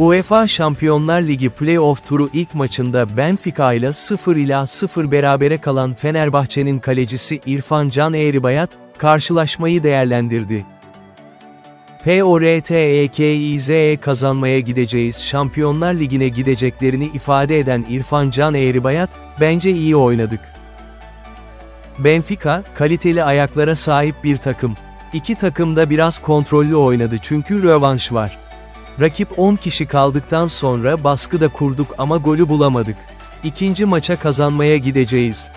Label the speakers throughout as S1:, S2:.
S1: UEFA Şampiyonlar Ligi Playoff turu ilk maçında Benfica ile 0 ila 0 berabere kalan Fenerbahçe'nin kalecisi İrfan Can Eğribayat, karşılaşmayı değerlendirdi. PORTEKİZE kazanmaya gideceğiz Şampiyonlar Ligi'ne gideceklerini ifade eden İrfan Can Eğribayat, bence iyi oynadık. Benfica, kaliteli ayaklara sahip bir takım. İki takım da biraz kontrollü oynadı çünkü rövanş var. Rakip 10 kişi kaldıktan sonra baskı da kurduk ama golü bulamadık. İkinci maça kazanmaya gideceğiz.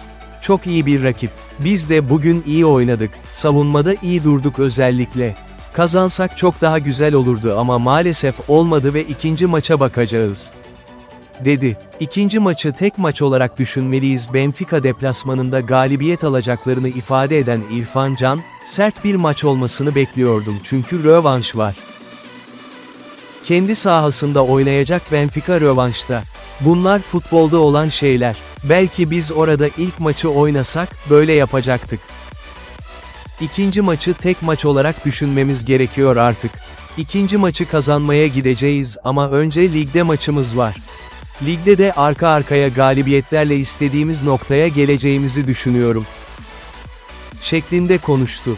S1: Çok iyi bir rakip. Biz de bugün iyi oynadık. Savunmada iyi durduk özellikle. Kazansak çok daha güzel olurdu ama maalesef olmadı ve ikinci maça bakacağız. Dedi. İkinci maçı tek maç olarak düşünmeliyiz. Benfica deplasmanında galibiyet alacaklarını ifade eden İrfan Can, sert bir maç olmasını bekliyordum çünkü rövanş var. Kendi sahasında oynayacak Benfica rövanşta. Bunlar futbolda olan şeyler. Belki biz orada ilk maçı oynasak, böyle yapacaktık. İkinci maçı tek maç olarak düşünmemiz gerekiyor artık. İkinci maçı kazanmaya gideceğiz ama önce ligde maçımız var. Ligde de arka arkaya galibiyetlerle istediğimiz noktaya geleceğimizi düşünüyorum. Şeklinde konuştu.